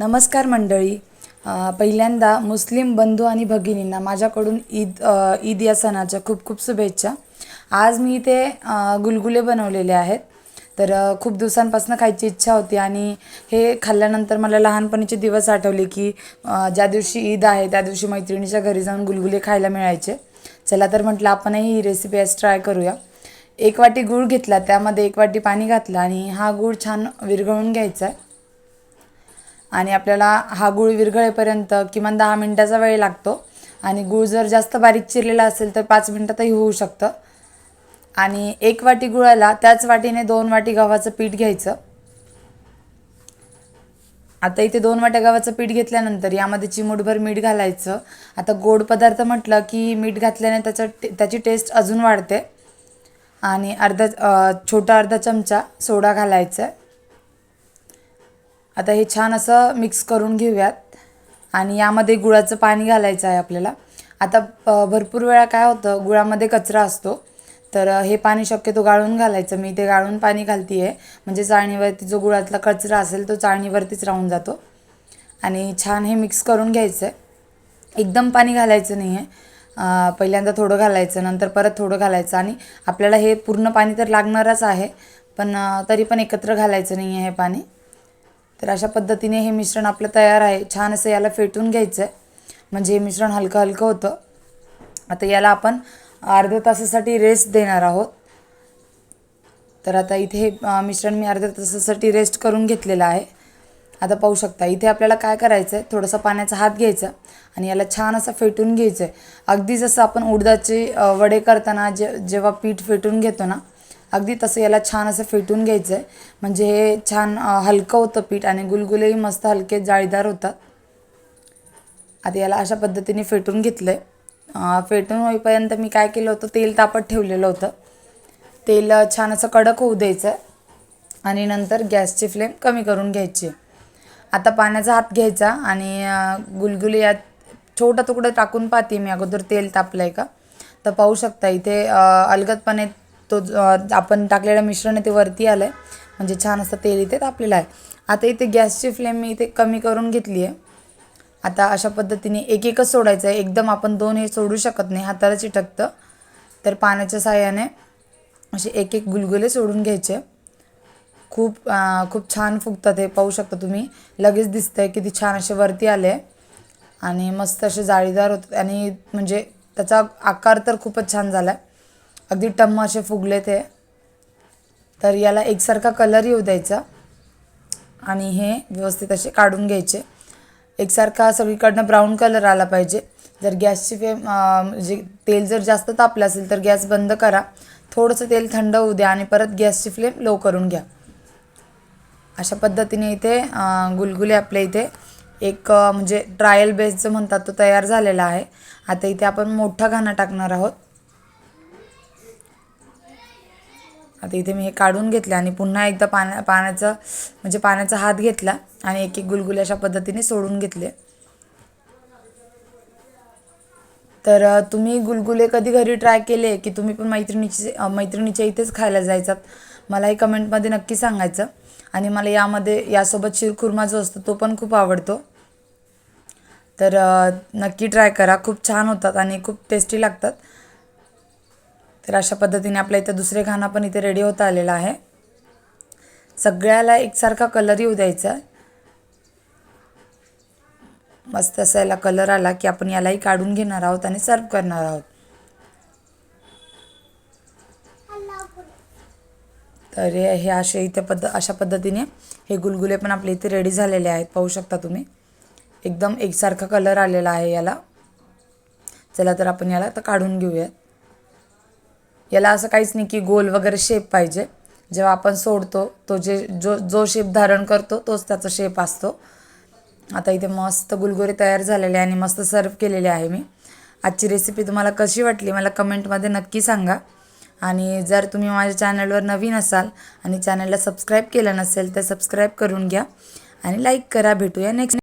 नमस्कार मंडळी. पहिल्यांदा मुस्लिम बंधू आणि भगिनींना माझ्याकडून ईद ईद या सणाच्या खूप खूप शुभेच्छा. आज मी इथे गुलगुले बनवलेले आहेत. तर खूप दिवसांपासून खायची इच्छा होती आणि हे खाल्ल्यानंतर मला लहानपणीचे दिवस आठवले की ज्या दिवशी ईद आहे त्या दिवशी मैत्रिणीच्या घरी जाऊन गुलगुले खायला मिळायचे. चला तर म्हटलं आपणही ही रेसिपी आज ट्राय करूया. एक वाटी गूळ घेतला त्यामध्ये एक वाटी पाणी घातलं आणि हा गूळ छान विरघळून घ्यायचा आहे. आणि आपल्याला हा गूळ विरघळेपर्यंत किमान दहा मिनटाचा वेळ लागतो. आणि गूळ जर जास्त बारीक चिरलेला असेल तर पाच मिनटातही होऊ शकतं. आणि एक वाटी गुळाला त्याच वाटीने दोन वाटी गव्हाचं पीठ घ्यायचं. आता इथे दोन वाट्या गव्हाचं पीठ घेतल्यानंतर यामध्ये चिमूटभर मीठ घालायचं. आता गोड पदार्थ म्हटलं की मीठ घातल्याने त्याचं टे त्याची टेस्ट अजून वाढते. आणि अर्धा छोटा अर्धा चमचा सोडा घालायचा आहे. आता हे छान असं मिक्स करून घेऊयात. आणि यामध्ये गुळाचं पाणी घालायचं आहे आपल्याला. आता भरपूर वेळा काय होतं गुळामध्ये कचरा असतो. तर हे पाणी शक्यतो गाळून घालायचं. मी ते गाळून पाणी घालते आहे म्हणजे चाळणीवरती जो गुळातला कचरा असेल तो चाळणीवरतीच राहून जातो. आणि छान हे मिक्स करून घ्यायचं आहे एकदम पाणी घालायचं नाही आहे पहिल्यांदा थोडं घालायचं नंतर परत थोडं घालायचं. आणि आपल्याला हे पूर्ण पाणी तर लागणारच आहे. पण तरी पण एकत्र घालायचं नाही आहे हे पाणी. तर अशा पद्धतीने हे मिश्रण आपलं तयार आहे. छान असं याला फेटून घ्यायचं आहे म्हणजे हे मिश्रण हलकं हलकं होतं. आता याला आपण अर्ध्या तासासाठी रेस्ट देणार आहोत. तर आता इथे हे मिश्रण मी अर्ध्या तासासाठी रेस्ट करून घेतलेलं आहे. आता पाहू शकता इथे आपल्याला काय करायचं आहे थोडंसं पाण्याचा हात घ्यायचा आणि याला छान असं फेटून घ्यायचं आहे अगदी जसं आपण उडदाचे वडे करताना जे जेव्हा पीठ फेटून घेतो ना अगदी तसं याला छान असं फेटून घ्यायचं आहे म्हणजे हे छान हलकं होतं पीठ आणि गुलगुलेही मस्त हलके जाळीदार होतात. आता याला अशा पद्धतीने फेटून घेतलं आहे फेटून होईपर्यंत मी काय केलं होतं तेल तापत ठेवलेलं होतं. तेल छान असं कडक होऊ द्यायचं. आहे आणि नंतर गॅसची फ्लेम कमी करून घ्यायची. आता पाण्याचा हात घ्यायचा आणि गुलगुले यात छोटा तुकडा टाकून पाहते मी अगोदर तेल तापलं आहे का? तर पाहू शकता इथे अलगदपणे तो आपण टाकलेलं मिश्रण आहे ते वरती आलं आहे म्हणजे छान असं तेल इथे तापलेलं आहे. आता इथे गॅसची फ्लेम मी इथे कमी करून घेतली आहे. आता अशा पद्धतीने एक एकच सोडायचं आहे. एकदम आपण दोन हे सोडू शकत नाही. हाताला चिटकतं. तर पाण्याच्या साह्याने असे एक एक गुलगुले सोडून घ्यायचे. खूप खूप छान फुगतात हे. पाहू शकता तुम्ही. लगेच दिसतं आहे किती छान असे वरती आले. आणि मस्त असे जाळीदार होतात. आणि म्हणजे त्याचा आकार तर खूपच छान झाला आहे अगदी टम्म असे फुगले ते. तर याला एकसारखा कलर येऊ द्यायचा. आणि हे व्यवस्थित असे काढून घ्यायचे. एकसारखा सगळीकडनं ब्राऊन कलर आला पाहिजे. जर गॅसची फ्लेम म्हणजे तेल जर जास्त तापलं असेल तर गॅस बंद करा. थोडंसं तेल थंड होऊ द्या आणि परत गॅसची फ्लेम लो करून घ्या. अशा पद्धतीने इथे गुलगुले आपल्या इथे एक म्हणजे ट्रायल बेस जो म्हणतात तो तयार झालेला आहे. आता इथे आपण मोठा घाणा टाकणार आहोत. आता इथे मी हे काढून घेतलं आणि पुन्हा एकदा पाण्या पाण्याचा म्हणजे पाण्याचा हात घेतला आणि एक एक गुलगुले अशा पद्धतीने सोडून घेतले. तर तुम्ही गुलगुले कधी घरी ट्राय केले? की तुम्ही पण मैत्रिणीचे मैत्रिणीच्या इथेच खायला जायचात? मलाही कमेंटमध्ये नक्की सांगायचं. आणि मला यामध्ये यासोबत शिरखुर्मा जो असतो तो पण खूप आवडतो. तर नक्की ट्राय करा. खूप छान होतात आणि खूप टेस्टी लागतात. तर अशा पद्धतीने आपल्या इथं दुसरे खाना पण इथे रेडी होता आलेला आहे. सगळ्याला एकसारखा कलर येऊ द्यायचा. आहे मस्त असा याला कलर आला की आपण यालाही काढून घेणार आहोत आणि सर्व करणार आहोत. तर हे हे असे इथे पद्ध अशा पद्धतीने हे गुलगुले पण आपले इथे रेडी झालेले आहेत. पाहू शकता तुम्ही. एकदम एकसारखा कलर आलेला आहे याला. चला तर आपण याला आता काढून घेऊयात. याला असं काहीच नाही की गोल वगैरे शेप पाहिजे. जेव्हा आपण सोडतो तो जे जो जो शेप धारण करतो तोच त्याचा शेप असतो. आता इथे मस्त गुलगुरे तयार झालेले आहे आणि मस्त सर्व केलेले आहे मी. आजची रेसिपी तुम्हाला कशी वाटली मला कमेंटमध्ये नक्की सांगा. आणि जर तुम्ही माझ्या चॅनलवर नवीन असाल आणि चॅनलला सबस्क्राईब केलं नसेल तर सबस्क्राईब करून घ्या. आणि लाईक करा भेटूया नेक्स्ट